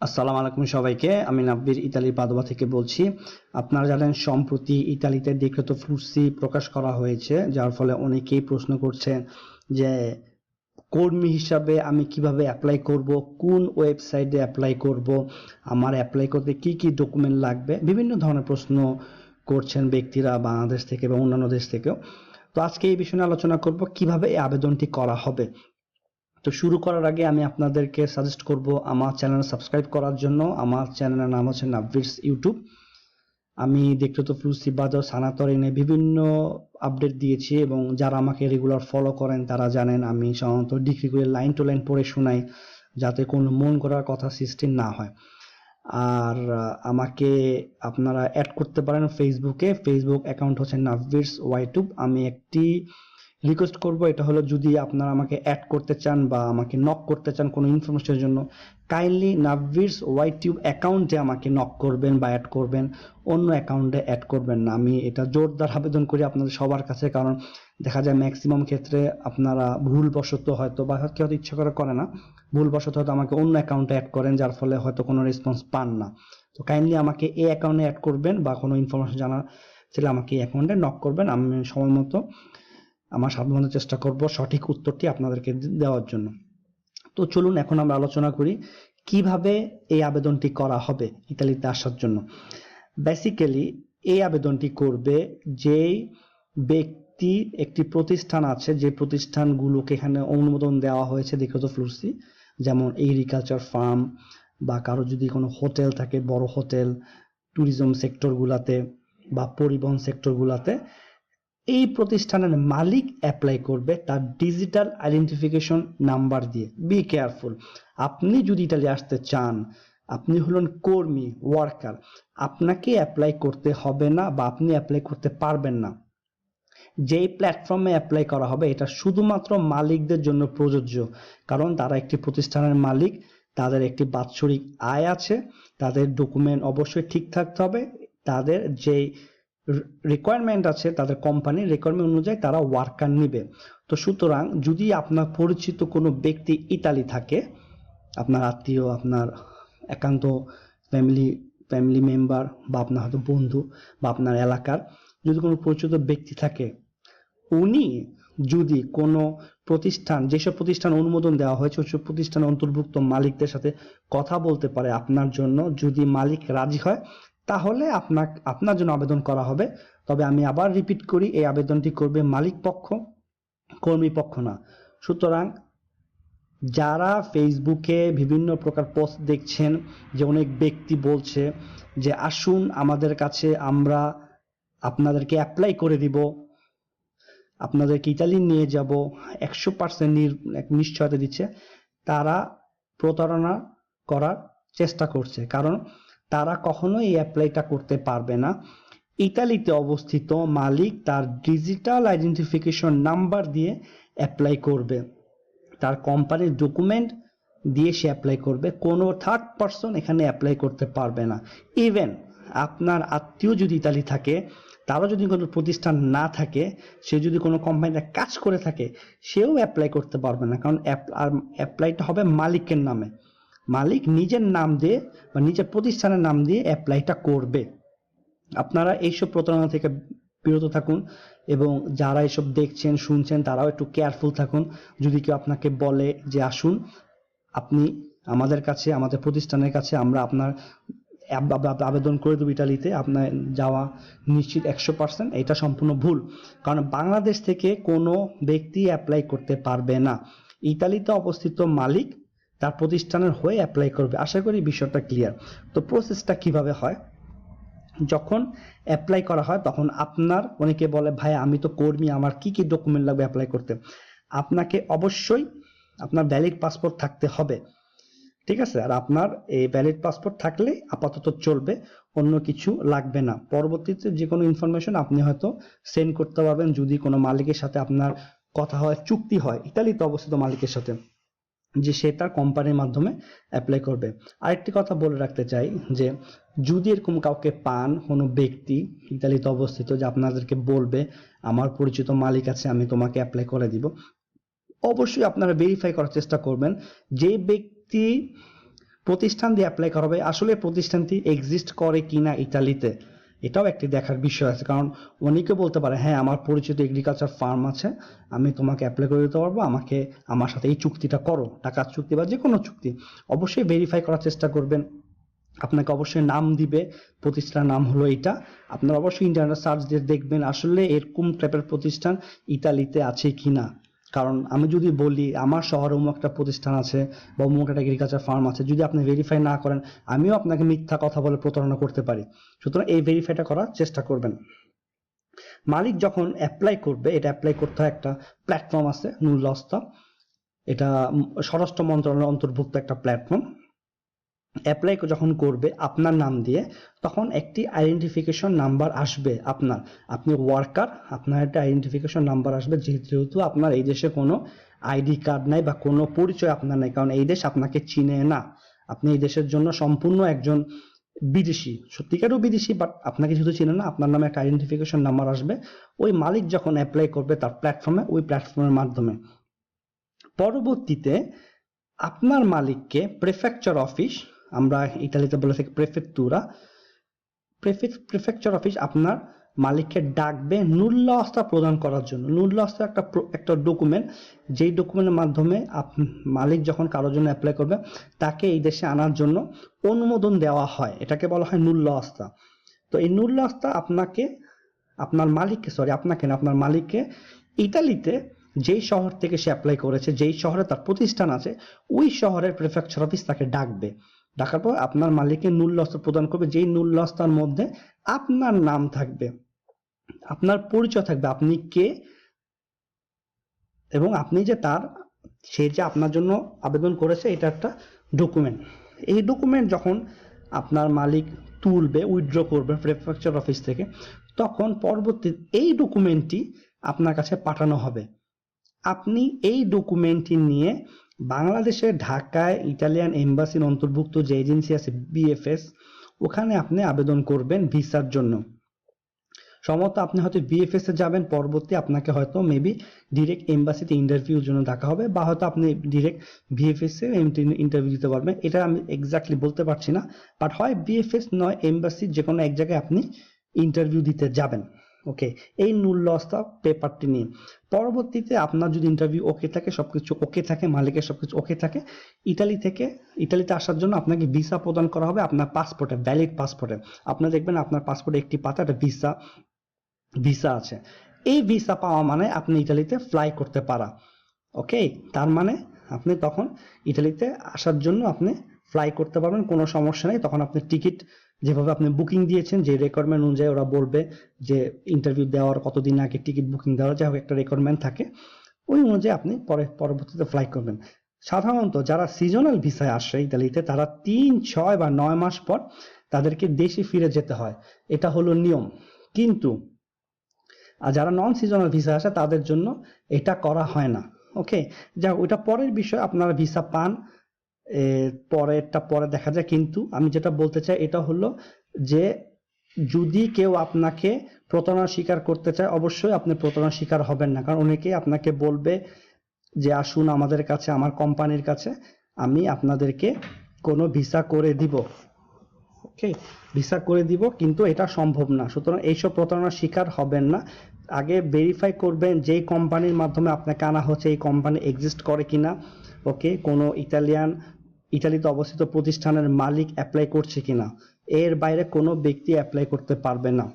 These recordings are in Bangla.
আসসালামু আলাইকুম সবাইকে। আমি নাব্বির ইতালির পাদোয়া থেকে বলছি। আপনারা জানেন, সম্প্রতি ইতালিতে ডিক্রেতো ফ্লুসি প্রকাশ করা হয়েছে, যার ফলে অনেকেই প্রশ্ন করছেন যে, কর্মী হিসাবে আমি কীভাবে অ্যাপ্লাই করব, কোন ওয়েবসাইটে অ্যাপ্লাই করব, আমার অ্যাপ্লাই করতে কি কি ডকুমেন্ট লাগবে, বিভিন্ন ধরনের প্রশ্ন করছেন ব্যক্তিরা বাংলাদেশ থেকে বা অন্যান্য দেশ থেকেও। তো আজকে এই বিষয়ে আলোচনা করব, কীভাবে এই আবেদনটি করা হবে। তো শুরু করার আগে আমি আপনাদেরকে সাজেস্ট করব আমার চ্যানেল সাবস্ক্রাইব করার জন্য। আমার চ্যানেলের নাম হচ্ছে নাভিস ইউটিউব। আমি দেখতে তো ফ্লুসি বাজার সানাতরিনে বিভিন্ন আপডেট দিয়েছি এবং যারা আমাকে রেগুলার ফলো করেন তারা জানেন আমি সাধারণত ডিগ্রি করে লাইন টু লাইন পড়ে শোনাই, যাতে কোনো মন করার কথা সৃষ্টি না হয়। আর আমাকে আপনারা অ্যাড করতে পারেন ফেসবুকে ফেসবুক অ্যাকাউন্ট হচ্ছে নাভিস ওয়াইটুব আমি একটি রিকোয়েস্ট করব, এটা হলো যদি আপনারা আমাকে অ্যাড করতে চান বা আমাকে নক করতে চান কোনো ইনফরমেশনের জন্য কাইন্ডলি নাভিস ওয়াই টিউব অ্যাকাউন্টে আমাকে নক করবেন বা অ্যাড করবেন, অন্য অ্যাকাউন্টে অ্যাড করবেন না। আমি এটা জোরদার আবেদন করি আপনাদের সবার কাছে, কারণ দেখা যায় ম্যাক্সিমাম ক্ষেত্রে আপনারা ভুলবশত হয়তো বা কেউ হয়তো ইচ্ছা করে করে না, ভুলবশত হয়তো আমাকে অন্য অ্যাকাউন্টে অ্যাড করেন, যার ফলে হয়তো কোনো রেসপন্স পান না। তো কাইন্ডলি আমাকে এই অ্যাকাউন্টে অ্যাড করবেন বা কোনো ইনফরমেশন জানার ছিল আমাকে এই অ্যাকাউন্টে নক করবেন, আমি সময় মতো আমার সাধ্যমতো চেষ্টা করব, সঠিক উত্তরটি আপনাদেরকে দেওয়ার জন্য। তো চলুন এখন আমরা আলোচনা করি, কীভাবে এই আবেদনটি করা হবে ইতালিতে আসার জন্য। বেসিক্যালি এই আবেদনটি করবে যেই ব্যক্তি, একটি প্রতিষ্ঠান আছে, যে প্রতিষ্ঠানগুলোকে এখানে অনুমোদন দেওয়া হয়েছে দেখত ফ্লুসি যেমন এগ্রিকালচার ফার্ম বা কারও যদি কোনো হোটেল থাকে, বড় হোটেল ট্যুরিজম সেক্টরগুলাতে বা পরিবহন সেক্টরগুলাতে এই প্রতিষ্ঠানের মালিক অ্যাপ্লাই করবে তার ডিজিটাল আইডেন্টিফিকেশন নাম্বার দিয়ে। বি কেয়ারফুল আপনি যদি ইটালি আসতে চান, আপনি হলেন কর্মী ওয়ার্কার আপনাকে অ্যাপ্লাই করতে হবে না বা আপনি অ্যাপ্লাই করতে পারবেন না। যেই প্ল্যাটফর্মে অ্যাপ্লাই করা হবে, এটা শুধুমাত্র মালিকদের জন্য প্রযোজ্য। কারণ তারা একটি প্রতিষ্ঠানের মালিক, তাদের একটি বাৎসরিক আয় আছে, তাদের ডকুমেন্ট অবশ্যই ঠিক থাকতে হবে, তাদের যেই রিকোয়ারমেন্ট আছে তাদের কোম্পানির রিকোয়ারমেন্ট অনুযায়ী তারা ওয়ার্কার নেবে। তো সুতরাং যদি আপনার পরিচিত কোনো ব্যক্তি ইতালি থাকে, আপনার আত্মীয়, আপনার একান্ত ফ্যামিলি ফ্যামিলি মেম্বার বা আপনার হয়তো বন্ধু বা আপনার এলাকার যদি কোনো পরিচিত ব্যক্তি থাকে, উনি যদি কোনো প্রতিষ্ঠান, যেসব প্রতিষ্ঠান অনুমোদন দেওয়া হয়েছে, ওইসব প্রতিষ্ঠান অন্তর্ভুক্ত মালিকদের সাথে কথা বলতে পারে, আপনার জন্য যদি মালিক রাজি হয় তাহলে আপনার আপনার জন্য আবেদন করা হবে। তবে আমি আবার রিপিট করি, এই আবেদনটি করবে মালিক পক্ষ, কর্মী পক্ষ না। সুতরাং যারা ফেসবুকে বিভিন্ন প্রকার পোস্ট দেখছেন, যে অনেক ব্যক্তি বলছে যে, আসুন, আমাদের কাছে আমরা আপনাদেরকে অ্যাপ্লাই করে দিব, আপনাদেরকে ইতালি নিয়ে যাব, একশো পার্সেন্ট নিশ্চয়তা দিচ্ছে। তারা প্রতারণা করার চেষ্টা করছে। কারণ তারা কখনো এই অ্যাপ্লাইটা করতে পারবে না। ইতালিতে অবস্থিত মালিক তার ডিজিটাল আইডেন্টিফিকেশন নাম্বার দিয়ে অ্যাপ্লাই করবে। তার কোম্পানির ডকুমেন্ট দিয়ে সে অ্যাপ্লাই করবে। কোনো থার্ড পারসন এখানে অ্যাপ্লাই করতে পারবে না। ইভেন আপনার আত্মীয় যদি ইতালি থাকে, তারও যদি কোনো প্রতিষ্ঠান না থাকে, সে যদি কোনো কোম্পানিতে কাজ করে থাকে, সেও অ্যাপ্লাই করতে পারবে না। কারণ অ্যাপ্লাইটা হবে মালিকের নামে। মালিক নিজের নাম দিয়ে বা নিজের প্রতিষ্ঠানের নাম দিয়ে অ্যাপ্লাইটা করবে। আপনারা এইসব প্রতারণা থেকে বিরত থাকুন এবং যারা এসব দেখছেন, শুনছেন, তারাও একটু কেয়ারফুল থাকুন। যদি কেউ আপনাকে বলে যে, আসুন, আপনি আমাদের কাছে, আমাদের প্রতিষ্ঠানের কাছে আমরা আপনার আব- আব- আবেদন করে দেবো ইটালিতে, আপনার যাওয়া নিশ্চিত একশো পার্সেন্ট এটা সম্পূর্ণ ভুল। কারণ বাংলাদেশ থেকে কোনো ব্যক্তি অ্যাপ্লাই করতে পারবে না। ইতালিতে অবস্থিত মালিক তার প্রতিষ্ঠানের হয়ে অ্যাপ্লাই করবে। আশা করি বিষয়টা ক্লিয়ার তো প্রসেসটা কীভাবে হয়? যখন অ্যাপ্লাই করা হয়, তখন আপনার, অনেকে বলে, ভাই, আমি তো কর্মী, আমার কি কি ডকুমেন্ট লাগবে অ্যাপ্লাই করতে? আপনাকে অবশ্যই আপনার ভ্যালিড পাসপোর্ট থাকতে হবে। ঠিক আছে? আর আপনার এই ভ্যালিড পাসপোর্ট থাকলে আপাতত চলবে, অন্য কিছু লাগবে না। পরবর্তীতে যে কোনো ইনফরমেশন আপনি হয়তো সেন্ড করতে পারবেন। যদি কোনো মালিকের সাথে আপনার কথা হয়, চুক্তি হয়, ইতালিতে অবস্থিত মালিকের সাথে। যে সে তার কোম্পানির মাধ্যমে অ্যাপ্লাই করবে। আরেকটি কথা বলে রাখতে চাই যে, যদি এরকম কাউকে পান কোনো ব্যক্তি, ইতালিতে অবস্থিত, যে আপনাদেরকে বলবে, আমার পরিচিত মালিক আছে, আমি তোমাকে অ্যাপ্লাই করে দিব, অবশ্যই আপনারা ভেরিফাই করার চেষ্টা করবেন যে ব্যক্তি প্রতিষ্ঠান দিয়ে অ্যাপ্লাই করা হবে। আসলে প্রতিষ্ঠানটি এক্সিস্ট করে কিনা ইতালিতে। এটাও একটি দেখার বিষয় আছে। কারণ অনেকে বলতে পারে হ্যাঁ আমার পরিচিত এগ্রিকালচার ফার্ম আছে, আমি তোমাকে অ্যাপ্লাই করে দিতে পারব, আমাকে, আমার সাথে এই চুক্তিটা করো, টাকার চুক্তি বা যে কোনো চুক্তি। অবশ্যই ভেরিফাই করার চেষ্টা করবেন। আপনাকে অবশ্যই নাম দিবে, প্রতিষ্ঠানের নাম হলো এটা। আপনারা অবশ্যই ইন্টারনেট সার্চ দিয়ে দেখবেন আসলে এরকম টাইপের প্রতিষ্ঠান ইতালিতে আছে কিনা। কারণ আমি যদি বলি, আমার শহরে অমুক একটা প্রতিষ্ঠান আছে বা অমুক একটা এগ্রিকালচার ফার্ম আছে, যদি আপনি ভেরিফাই না করেন, আমিও আপনাকে মিথ্যা কথা বলে প্রতারণা করতে পারি। সুতরাং এই ভেরিফাইটা করার চেষ্টা করবেন। মালিক যখন অ্যাপ্লাই করবে, এটা অ্যাপ্লাই করতে হয় একটা প্ল্যাটফর্ম আছে নুল্লস্তা এটা স্বরাষ্ট্র মন্ত্রণালয়ের অন্তর্ভুক্ত একটা প্ল্যাটফর্ম অ্যাপ্লাই যখন করবে আপনার নাম দিয়ে, তখন একটি আইডেন্টিফিকেশন নাম্বার আসবে আপনার। আপনি ওয়ার্কার আপনার একটা আইডেন্টিফিকেশন নাম্বার আসবে যেহেতু আপনার এই দেশে কোনো আইডি কার্ড নাই বা কোনো পরিচয় আপনার নাই, কারণ এই দেশ আপনাকে চিনে না। আপনি এই দেশের জন্য সম্পূর্ণ একজন বিদেশি, সত্যিকারও বিদেশি বাট আপনাকে যেহেতু চিনে না, আপনার নামে একটা আইডেন্টিফিকেশন নাম্বার আসবে। ওই মালিক যখন অ্যাপ্লাই করবে তার প্ল্যাটফর্মে ওই প্ল্যাটফর্মের মাধ্যমে। পরবর্তীতে আপনার মালিককে প্রেফেকচার অফিস আমরা ইতালিতে বলে থাকি প্রেফেক্তুরা প্রেফেকচার অফিস আপনার মালিককে ডাকবে মূল্য অস্তা প্রদান করার জন্য। মূল্য অস্তা একটা একটা ডকুমেন্ট যেই ডকুমেন্টের মাধ্যমে মালিক যখন কারোর জন্য অ্যাপ্লাই করবে, তাকে এই দেশে আনার জন্য অনুমোদন দেওয়া হয়। এটাকে বলা হয় মূল্য অস্তা তো এই মূল্য অস্তা আপনাকে, আপনার মালিককে সরি আপনাকে না, আপনার মালিককে ইতালিতে যেই শহর থেকে সে অ্যাপ্লাই করেছে, যেই শহরে তার প্রতিষ্ঠান আছে, ওই শহরের প্রেফেকচার অফিস তাকে ডাকবে। ডাকার পর আপনার মালিককে নুল্লস্ত প্রদান করবে, যেই নুল্লস্তার মধ্যে আপনার নাম থাকবে, আপনার পরিচয় থাকবে, আপনি কে এবং আপনি যে তার, সে যে আপনার জন্য আবেদন করেছে, এটা একটা ডকুমেন্ট এই ডকুমেন্ট যখন আপনার মালিক তুলবে উইথড্র করবে প্রেফেকচার অফিস থেকে, তখন পরবর্তী এই ডকুমেন্টটি আপনার কাছে পাঠানো হবে। আপনি এই ডকুমেন্টটি নিয়ে বাংলাদেশের ঢাকায় ইটালিয়ান এম্বাসির অন্তর্ভুক্ত যে এজেন্সি আছে বিএফএস ওখানে আপনি আবেদন করবেন ভিসার জন্য। সম্ভবত আপনি হয়তো বিএফএস এ যাবেন, পরবর্তী আপনাকে হয়তো মেবি ডিরেক্ট এম্বাসিতে ইন্টারভিউর জন্য ডাকা হবে, বা হয়তো আপনি ডিরেক্ট বিএফএস এ ইন্টারভিউ দিতে পারবেন। এটা আমি এক্স্যাক্টলি বলতে পারছি না বাট হয় বিএফএস নয় এম্বাসি যে কোনো এক জায়গায় আপনি ইন্টারভিউ দিতে যাবেন। ওকে এই নুল্লস্তা পেপারটি নিয়ে পরবর্তীতে আপনার যদি ইন্টারভিউ ওকে থাকে, সবকিছু ওকে থাকে, মালিকের সবকিছু ওকে থাকে ইতালি থেকে ইতালিতে আসার জন্য আপনাকে ভিসা প্রদান করা হবে আপনার পাসপোর্টে ভ্যালিড পাসপোর্টে আপনি দেখবেন আপনার পাসপোর্টে একটি পাতা, একটা ভিসা ভিসা আছে। এই ভিসা পাওয়া মানে আপনি ইতালিতে ফ্লাই করতে পারা। ওকে তার মানে আপনি তখন ইতালিতে আসার জন্য আপনি ফ্লাই করতে পারবেন, কোনো সমস্যা নেই। তখন আপনি টিকিট যেভাবে আপনি বুকিং দিয়েছেন, যে রেকোয়ারমেন্ট অনুযায়ী ওরা বলবে যে ইন্টারভিউ দেওয়ার কতদিন আগে টিকিট বুকিং দেওয়ার হোক একটা রেকোয়ারমেন্ট থাকে, ওই অনুযায়ী আপনি পরে, পরবর্তীতে ফ্লাই করবেন। সাধারণত যারা সিজনাল ভিসায় আসে ইতালিতে, তারা তিন, ছয় বা নয় মাস পর তাদেরকে দেশে ফিরে যেতে হয়। এটা হলো নিয়ম। কিন্তু, আর যারা নন সিজনাল ভিসা আসে, তাদের জন্য এটা করা হয় না। ওকে যা ওইটা পরের বিষয়, আপনারা ভিসা পান পরেরটা পরে দেখা যায়। কিন্তু আমি যেটা বলতে চাই, এটা হলো যে যদি কেউ আপনাকে প্রতারণার শিকার করতে চায়, অবশ্যই আপনি প্রতারণার শিকার হবেন না। কারণ অনেকেই আপনাকে বলবে যে, আসুন আমাদের কাছে, আমার কোম্পানির কাছে, আমি আপনাদেরকে কোনো ভিসা করে দিব। ওকে ভিসা করে দিব, কিন্তু এটা সম্ভব না। সুতরাং এইসব প্রতারণার শিকার হবেন না। আগে ভেরিফাই করবেন যেই কোম্পানির মাধ্যমে আপনাকে আনা হচ্ছে, এই কোম্পানি এক্সিস্ট করে কিনা। ওকে কোনো ইতালিয়ান ইতালিতে অবস্থিত প্রতিষ্ঠানের মালিক অ্যাপ্লাই করছে কিনা, এর বাইরে কোনো ব্যক্তি অ্যাপ্লাই করতে পারবে না।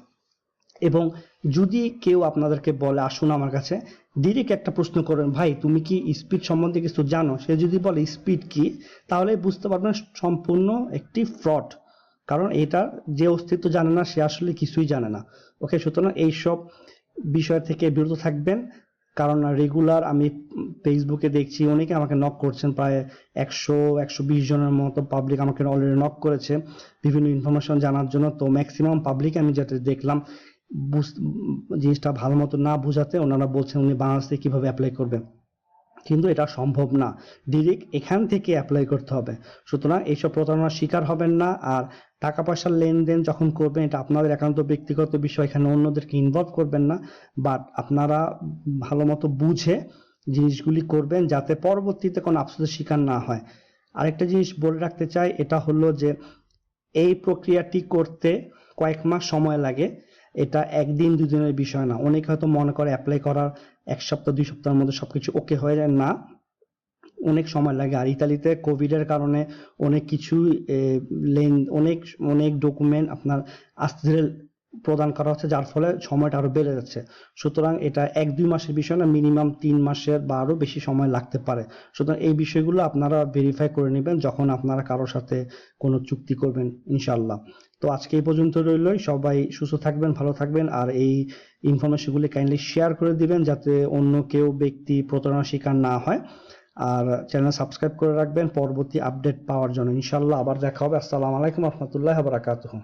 এবং যদি কেউ আপনাদেরকে বলে, আসুন আমার কাছে ডিরেক্ট একটা প্রশ্ন করেন, ভাই, তুমি কি স্পিড সম্বন্ধে কিছু জানো? সে যদি বলে স্পিড কি? তাহলে বুঝতে পারবেন সম্পূর্ণ একটি ফ্রড কারণ এটার যে অস্তিত্ব জানে না, সে আসলে কিছুই জানে না। ওকে সুতরাং এইসব বিষয় থেকে বিরত থাকবেন। কারণ রেগুলার আমি ফেসবুকে দেখছি অনেকে আমাকে নক করছেন, প্রায় একশো একশো বিশ জনের মতো পাবলিক আমাকে অলরেডি নক করেছে বিভিন্ন ইনফরমেশন জানার জন্য। তো ম্যাক্সিমাম পাবলিক আমি যেটা দেখলাম জিনিসটা ভালো মতো না বোঝাতে ওনারা বলছেন উনি বাংলাদেশে কীভাবে অ্যাপ্লাই করবে কিন্তু এটা সম্ভব না। ডিরেক্ট এখান থেকে অ্যাপ্লাই করতে হবে। সুতরাং এইসব প্রতারণার শিকার হবেন না আর টাকা পয়সার লেনদেন যখন করবেন, এটা আপনাদের একান্ত ব্যক্তিগত বিষয়, এখানে অন্যদেরকে ইনভলভ করবেন না। বাট আপনারা ভালো মতো বুঝে জিনিসগুলি করবেন যাতে পরবর্তীতে কোনো আফসোসের শিকার না হয়। আরেকটা জিনিস বলে রাখতে চাই, এটা হলো যে এই প্রক্রিয়াটি করতে কয়েক মাস সময় লাগে। এটা একদিন দুদিনের বিষয় না। অনেকে হয়তো মনে করে অ্যাপ্লাই করার এক সপ্তাহ, দুই সপ্তাহের মধ্যে সব কিছু ওকে হয়ে যায়। না, অনেক সময় লাগে। আর ইতালিতে কোভিড এর কারণে অনেক কিছু লেন, অনেক অনেক ডকুমেন্ট আপনার আসতে প্রদান করা হচ্ছে, যার ফলে সময়টা আরও বেড়ে যাচ্ছে। সুতরাং এটা এক দুই মাসের বিষয় না, মিনিমাম তিন মাসের বা আরও বেশি সময় লাগতে পারে। সুতরাং এই বিষয়গুলো আপনারা ভেরিফাই করে নেবেন যখন আপনারা কারোর সাথে কোনো চুক্তি করবেন ইনশাল্লাহ তো আজকে এই পর্যন্ত রইলই সবাই সুস্থ থাকবেন, ভালো থাকবেন, আর এই ইনফরমেশনগুলি কাইন্ডলি শেয়ার করে দিবেন যাতে অন্য কেউ ব্যক্তি প্রতারণার শিকার না হয়। আর চ্যানেল সাবস্ক্রাইব করে রাখবেন, পরবর্তী আপডেট পাওয়ার জন্য। ইনশাল্লাহ আবার দেখা হবে। আসসালামু আলাইকুম রহমতুল্লাহ বারাকাতুহু।